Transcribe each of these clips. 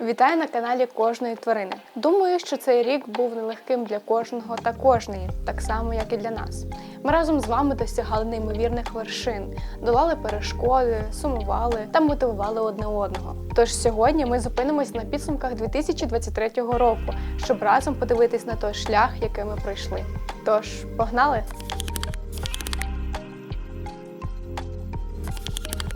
Вітаю на каналі кожної тварини. Думаю, що цей рік був нелегким для кожного та кожної, так само як і для нас. Ми разом з вами досягали неймовірних вершин, долали перешкоди, сумували та мотивували одне одного. Тож сьогодні ми зупинимось на підсумках 2023 року, щоб разом подивитись на той шлях, який ми пройшли. Тож, погнали!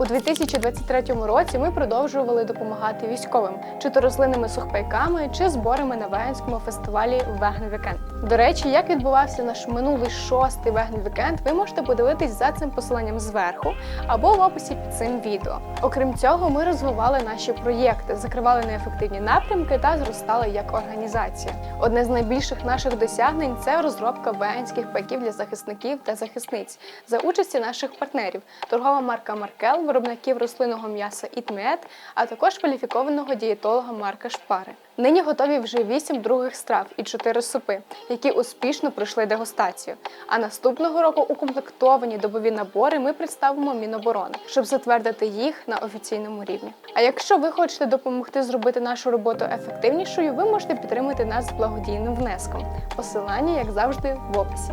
У 2023 році ми продовжували допомагати військовим, чи то рослинними сухпайками, чи зборами на веганському фестивалі Vegan Weekend. До речі, як відбувався наш минулий шостий Vegan Weekend, ви можете подивитись за цим посиланням зверху або в описі під цим відео. Окрім цього, ми розвивали наші проєкти, закривали неефективні напрямки та зростали як організація. Одне з найбільших наших досягнень це розробка веганських пайків для захисників та захисниць за участі наших партнерів, торгова марка Маркел, виробників рослинного м'яса Ітмет, а також кваліфікованого дієтолога Марка Шпари. Нині готові вже вісім других страв і чотири супи, які успішно пройшли дегустацію. А наступного року укомплектовані добові набори ми представимо Міноборони, щоб затвердити їх на офіційному рівні. А якщо ви хочете допомогти зробити нашу роботу ефективнішою, ви можете підтримати нас з благодійним внеском. Посилання, як завжди, в описі.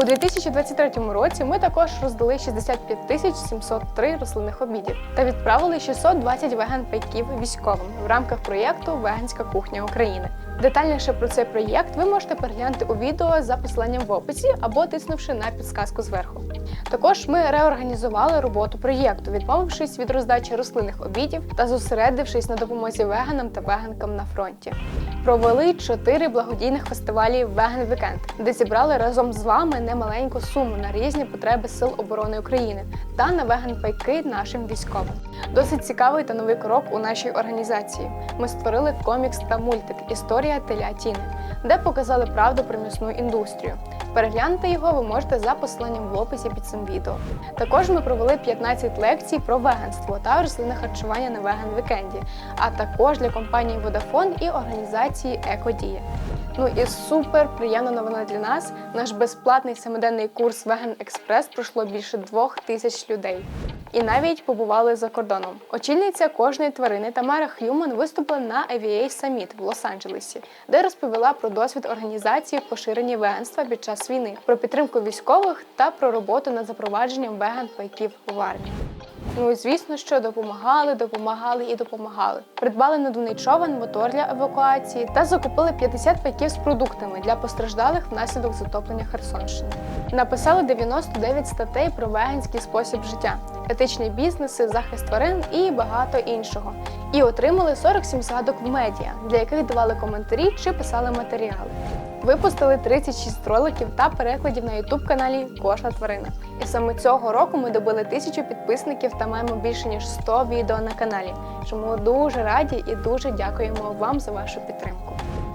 У 2023 році ми також роздали 65 тисяч 703 рослинних обідів та відправили 620 веган-пайків військовим в рамках проєкту Веганська кухня України. Детальніше про цей проєкт ви можете переглянути у відео за посиланням в описі або тиснувши на підсказку зверху. Також ми реорганізували роботу проєкту, відмовившись від роздачі рослинних обідів та зосередившись на допомозі веганам та веганкам на фронті. Провели чотири благодійних фестивалі Vegan Weekend, де зібрали разом з вами немаленьку суму на різні потреби Сил оборони України та на веган-пайки нашим військовим. Досить цікавий та новий крок у нашій організації. Ми створили комікс та мультик Історія теля Тіни, де показали правду про м'ясну індустрію. Переглянути його ви можете за посиланням в описі під цим відео. Також ми провели 15 лекцій про веганство та рослинне харчування на веган вікенді, а також для компанії Vodafone і організації Екодія. Ну і супер приємна новина для нас. Наш безплатний семиденний курс Vegan Express пройшло більше двох тисяч людей. І навіть побували за кордоном. Очільниця кожної тварини Тамара Х'юман виступила на AVA Summit в Лос-Анджелесі, де розповіла про досвід організації поширення веганства під час війни, про підтримку військових та про роботу над запровадженням веган-пайків в армії. Ну і звісно, що допомагали, допомагали і допомагали. Придбали надувний човен, мотор для евакуації та закупили 50 пайків з продуктами для постраждалих внаслідок затоплення Херсонщини. Написали 99 статей про веганський спосіб життя, етичні бізнеси, захист тварин і багато іншого. І отримали 47 згадок в медіа, для яких давали коментарі чи писали матеріали. Випустили 36 роликів та перекладів на youtube каналі Кожна тварина. І саме цього року ми добили тисячу підписників та маємо більше ніж 100 відео на каналі. Чому дуже раді і дуже дякуємо вам за вашу підтримку.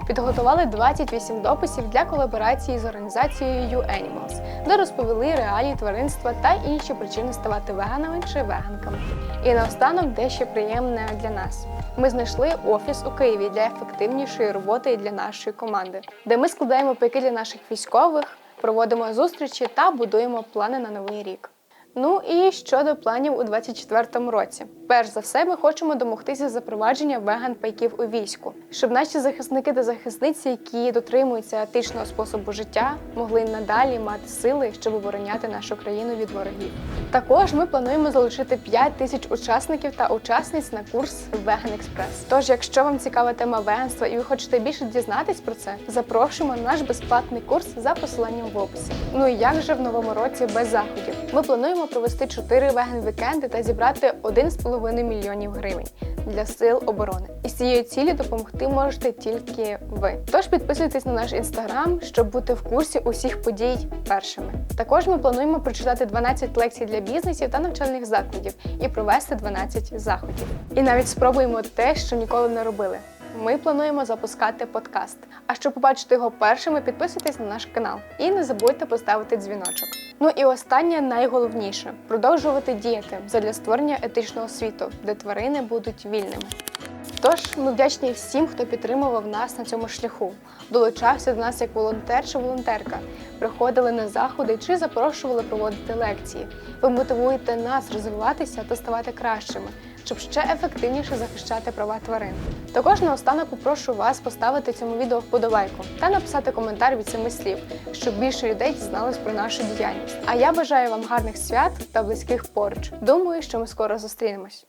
Підготували 28 дописів для колаборації з організацією U-Animals, де розповіли реалії тваринства та інші причини ставати веганами чи веганками. І наостанок дещо приємне для нас. Ми знайшли офіс у Києві для ефективнішої роботи для нашої команди, де ми складаємо пайки для наших військових, проводимо зустрічі та будуємо плани на новий рік. Ну і щодо планів у 2024 році. Перш за все, ми хочемо домогтися запровадження веган-пайків у війську, щоб наші захисники та захисниці, які дотримуються етичного способу життя, могли надалі мати сили, щоб обороняти нашу країну від ворогів. Також ми плануємо залучити 5 тисяч учасників та учасниць на курс Vegan Express. Тож, якщо вам цікава тема веганства і ви хочете більше дізнатись про це, запрошуємо на наш безплатний курс за посиланням в описі. Ну і як же в новому році без заходів? Ми плануємо провести 4 веган вікенди та зібрати 1,5 мільйонів гривень для сил оборони. І з цією цілі допомогти можете тільки ви. Тож підписуйтесь на наш інстаграм, щоб бути в курсі усіх подій першими. Також ми плануємо прочитати 12 лекцій для бізнесів та навчальних закладів і провести 12 заходів. І навіть спробуємо те, що ніколи не робили. Ми плануємо запускати подкаст. А щоб побачити його першими, підписуйтесь на наш канал і не забудьте поставити дзвіночок. Ну і останнє найголовніше продовжувати діяти задля створення етичного світу, де тварини будуть вільними. Тож ми вдячні всім, хто підтримував нас на цьому шляху, долучався до нас як волонтер чи волонтерка, приходили на заходи чи запрошували проводити лекції. Ви мотивуєте нас розвиватися та ставати кращими. Щоб ще ефективніше захищати права тварин. Також наостанок попрошу вас поставити цьому відео вподобайку та написати коментар від семи слів, щоб більше людей дізналось про нашу діяльність. А я бажаю вам гарних свят та близьких поруч. Думаю, що ми скоро зустрінемось.